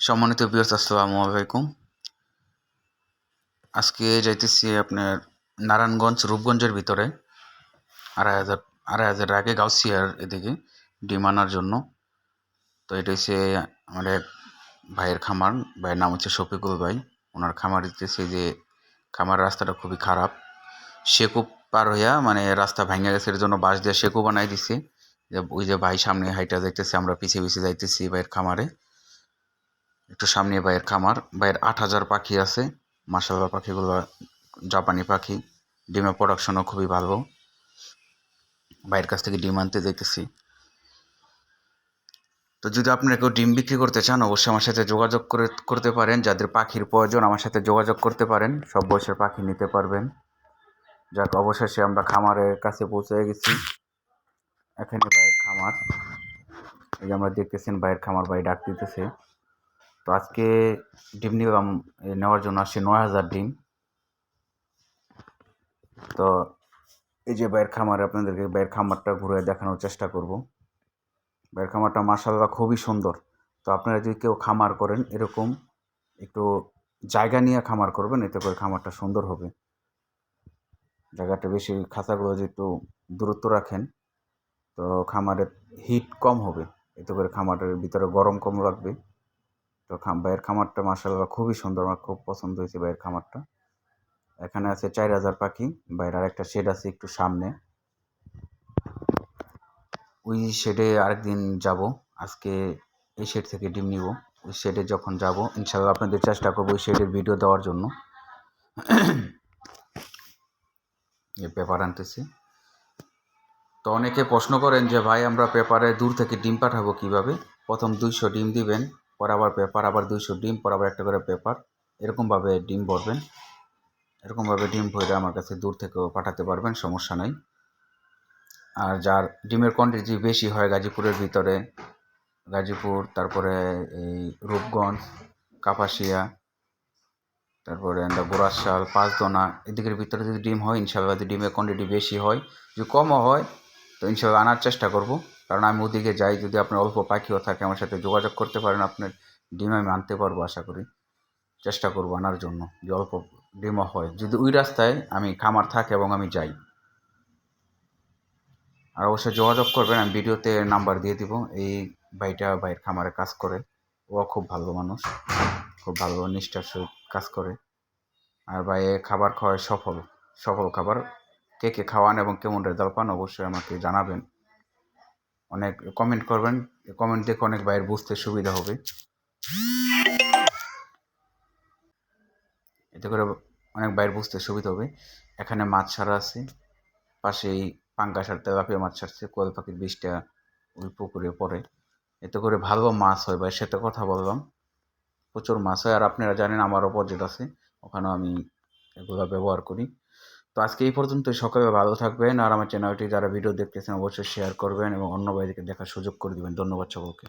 সম্মানিত বিয়স আসসালামু আলাইকুম। আজকে যাইতেছি আপনার নারায়ণগঞ্জ, রূপগঞ্জের ভিতরে। আড়াই হাজার আড়াই হাজার আগে গাউসিয়ার এদিকে ডিম আনার জন্য। তো এটা হচ্ছে আমার এক ভাইয়ের খামার। ভাইয়ের নাম হচ্ছে শফিকুল ভাই। ওনার খামার দিতেছে যে খামার রাস্তাটা খুবই খারাপ। শেকুপ পার হইয়া মানে রাস্তা ভাঙা গেছে, এর জন্য বাঁশ দিয়ে শেকু বানাই দিছে। যে ওই যে ভাই সামনে হাইটা যাইতেছে আমরা পিছিয়ে পিছিয়ে যাইতেছি ভাইয়ের খামারে। একটু সামনে ভাইয়ের খামার ভাইয়ের আট হাজার পাখি আছে। মাসাল্লাহ পাখিগুলো জাপানি পাখি। ডিমের প্রোডাকশনও খুবই ভালো। ভাইয়ের কাছ থেকে ডিম আনতে দেখতেছি। তো যদি আপনারা কেউ ডিম বিক্রি করতে চান, অবশ্যই আমার সাথে যোগাযোগ করে, করতে পারেন। যাদের পাখির প্রয়োজন, আমার সাথে যোগাযোগ করতে পারেন। সব বয়সের পাখি নিতে পারবেন। যাক, অবশেষে আমরা খামারের কাছে পৌঁছে গেছি। এখানে ভাইয়ের খামার। এই যে আমরা দেখতেছেন ভাইয়ের খামার ভাই ডাক দিতেছে। তো আজকে ডিম নিলাম নেওয়ার জন্য আসছে নয় হাজার ডিম। তো এই যে বাইরের খামারে আপনাদেরকে বাইরের খামারটা ঘুরে দেখানোর চেষ্টা করব। বাইরের খামারটা মার্শাল্লাহ খুবই সুন্দর। তো আপনারা যদি কেউ খামার করেন, এরকম একটু জায়গা নিয়ে খামার করবেন, এতে করে খামারটা সুন্দর হবে। জায়গাটা বেশি খাঁচাগুলো যদি একটু দূরত্ব রাখেন, তো খামারের হিট কম হবে। এতে করে খামারের ভিতরে গরম কম লাগবে। তো ভাইয়ের খামারটা মার্শাল্লাহ খুবই সুন্দর। আমার খুব পছন্দ হয়েছে ভাইয়ের খামারটা। এখানে আছে চার হাজার পাখি। বাইরে আরেকটা শেড আছে একটু সামনে। ওই শেডে আরেকদিন যাব। আজকে এই শেড থেকে ডিম নিব। ওই শেডে যখন যাব ইনশাল্লাহ আপনাদের চেষ্টা করব ওই শেডের ভিডিও দেওয়ার জন্য। এ পেপার আনতেছি। তো অনেকে প্রশ্ন করেন যে, ভাই, আমরা পেপারে দূর থেকে ডিম পাঠাবো কীভাবে? প্রথম দুইশো ডিম দিবেন। পর আবার পেপার, আবার দুইশো ডিম, পর আবার একটা করে পেপার। এরকমভাবে ডিম ভরবেন। এরকমভাবে ডিম ভরে আমার কাছে দূর থেকেও পাঠাতে পারবেন, সমস্যা নাই। আর যার ডিমের কোয়ান্টিটি বেশি হয় গাজীপুরের ভিতরে, গাজীপুর, তারপরে এই রূপগঞ্জ, কাপাসিয়া, তারপরে আমরা গোরাশাল, পাঁচদোনা, এদিকের ভিতরে যদি ডিম হয়, ইনশাল্লাহ যদি ডিমের কোয়ান্টিটি বেশি হয়, যদি কমও হয়, তো ইনশাল্লাহ আনার চেষ্টা করব। কারণ আমি ওদিকে যাই, যদি আপনার অল্প পাখিও থাকে আমার সাথে যোগাযোগ করতে পারেন, আপনার ডিম আমি আনতে পারব আশা করি। চেষ্টা করব আনার জন্য, যে অল্প ডিমও হয়। যদি ওই রাস্তায় আমি খামার থাকে এবং আমি যাই। আর অবশ্যই যোগাযোগ করবেন, আমি ভিডিওতে নাম্বার দিয়ে দিব। এই ভাইটা ভাইয়ের খামারে কাজ করে। ও খুব ভালো মানুষ, খুব ভালো নিষ্ঠার সহিত কাজ করে। আর ভাই এ খাবার খাওয়ায় সফল সফল খাবার। কে কে খাওয়ান এবং কেমন রেজাল্ট পান অবশ্যই আমাকে জানাবেন। অনেক কমেন্ট করবেন কমেন্ট দেখে অনেক ভাইয়ের বুঝতে সুবিধা হবে। এতে করে অনেক বাইর বুঝতে সুবিধা হবে। এখানে মাছ ছাড়া আছে, পাশেই পাঙ্গাস আর তেলাপিয়া মাছ ছাড়ছে, কোয়েল পাখির বিষটা ওই পুকুরে পড়ে। এতে করে ভালো মাছ হয় ভাই, সেটা কথা বললাম। প্রচুর মাছ হয়, আর আপনারা জানেন আমারও পর্যট আছে, ওখানেও আমি এগুলো ব্যবহার করি। তো আজকে এই পর্যন্ত সকালে ভালো থাকবেন আর আমার চ্যানেলটি যারা ভিডিও দেখতেছেন অবশ্যই শেয়ার করবেন এবং অন্য বাইরে দেখার সুযোগ করে দেবেন। ধন্যবাদ সকলকে।